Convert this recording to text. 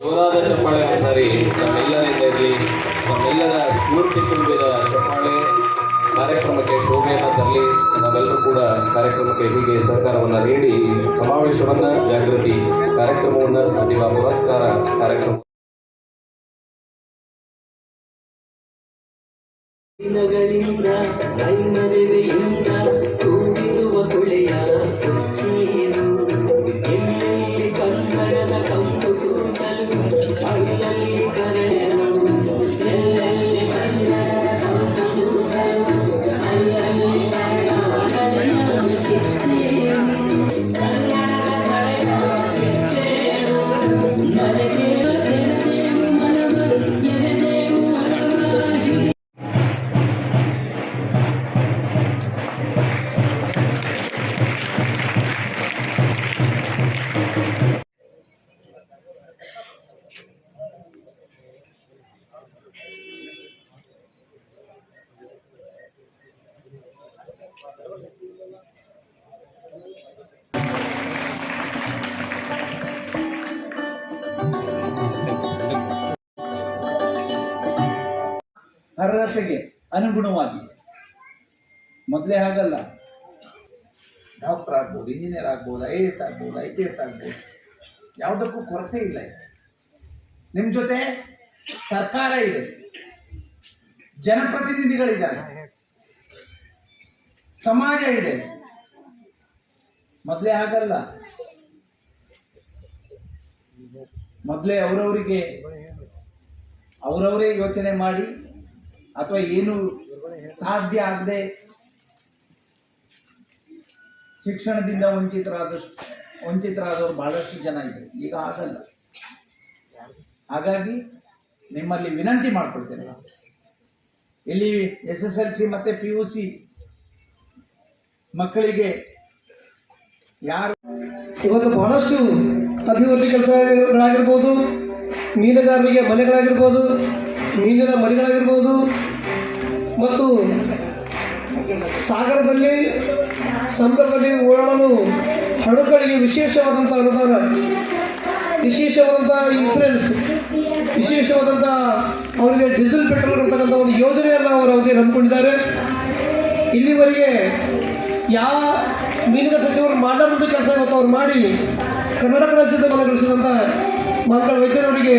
ಜೋರಾದ ಚಪ್ಪಾಳೆ ಒಂದ್ಸಾರಿ ನಮ್ಮೆಲ್ಲರಿಂದ ನಮ್ಮೆಲ್ಲರ ಸ್ಫೂರ್ತಿ ತುಂಬಿದ ಚಪ್ಪಾಳೆ ಕಾರ್ಯಕ್ರಮಕ್ಕೆ ಶೋಭೆಯನ್ನು ತರಲಿ. ನಾವೆಲ್ಲರೂ ಕೂಡ ಕಾರ್ಯಕ್ರಮಕ್ಕೆ ಹೀಗೆ ಸಹಕಾರವನ್ನು ನೀಡಿ, ಸಮಾವೇಶವನ್ನು ಜಾಗೃತಿ ಕಾರ್ಯಕ್ರಮವನ್ನು ಪ್ರತಿಭಾ ಪುರಸ್ಕಾರ ಕಾರ್ಯಕ್ರಮ ದಿನಗಳಿಂದ ಕೂಡಿರುವ ಕೊಳೆಯ ಅರ್ಹತೆಗೆ ಅನುಗುಣವಾಗಿ. ಮೊದಲೇ ಹಾಗಲ್ಲ. ಡಾಕ್ಟರ್ ಆಗ್ಬೋದು, ಇಂಜಿನಿಯರ್ ಆಗ್ಬೋದು, ಐ ಎ ಎಸ್ ಆಗ್ಬೋದು, ಐ ಪಿ ಎಸ್ ಆಗ್ಬೋದು. ಯಾವುದಕ್ಕೂ ಕೊರತೆ ಇಲ್ಲ ನಿಮ್ಮ ಜೊತೆ ಸರ್ಕಾರ ಇದೆ. ಜನಪ್ರತಿನಿಧಿಗಳಿದ್ದಾರೆ. ಸಮಾಜ ಇದೆ. ಮೊದಲೇ ಹಾಗಲ್ಲ. ಮೊದಲೇ ಅವರವರಿಗೆ, ಅವರವರೇ ಯೋಚನೆ ಮಾಡಿ. ಅಥವಾ ಏನು ಸಾಧ್ಯ ಆಗದೆ ಶಿಕ್ಷಣದಿಂದ ವಂಚಿತರಾದಷ್ಟು, ವಂಚಿತರಾದವರು ಬಹಳಷ್ಟು ಜನ ಇದ್ದಾರೆ ಈಗ ಆಗಲ್ಲ ಹಾಗಾಗಿ ನಿಮ್ಮಲ್ಲಿ ವಿನಂತಿ ಮಾಡ್ಕೊಳ್ತೇನೆ ನಾನು. ಇಲ್ಲಿ ಎಸ್ ಎಸ್ ಎಲ್ ಸಿ ಮತ್ತು ಪಿ ಯು ಸಿ ಮಕ್ಕಳಿಗೆ ಯಾರು ಇವತ್ತು ಬಹಳಷ್ಟು ಅಭಿವೃದ್ಧಿ ಕೆಲಸಗಳಾಗಿರ್ಬೋದು ಮೀನುಗಾರರಿಗೆ ಮನೆಗಳಾಗಿರ್ಬೋದು ಮೀನಿನ ಮರಿಗಳಾಗಿರ್ಬೋದು ಮತ್ತು ಸಾಗರದಲ್ಲಿ ಸಮುದ್ರದಲ್ಲಿ ಓಡಾಡಲು ಹಡಗುಗಳಿಗೆ ವಿಶೇಷವಾದಂಥ ಅನುದಾನ ವಿಶೇಷವಾದಂಥ ಇನ್ಸೂರೆನ್ಸ್ ವಿಶೇಷವಾದಂಥ ಅವರಿಗೆ ಡೀಸೆಲ್ ಪೆಟ್ರೋಲ್ ಇರ್ತಕ್ಕಂಥ ಒಂದು ಯೋಜನೆಯನ್ನು ಅವರು ಅವರಿಗೆ ನಂಬಿಕೊಂಡಿದ್ದಾರೆ ಇಲ್ಲಿವರೆಗೆ ಯಾವ ಮೀನಿನ ಸಚಿವರು ಮಾಡದಂಥ ಕೆಲಸ ಇವತ್ತು ಅವ್ರು ಮಾಡಿ ಕರ್ನಾಟಕ ರಾಜ್ಯದ ಮನಗಳಿಸಿದಂಥ ಮಕ್ಕಳ ವೈದ್ಯರವರಿಗೆ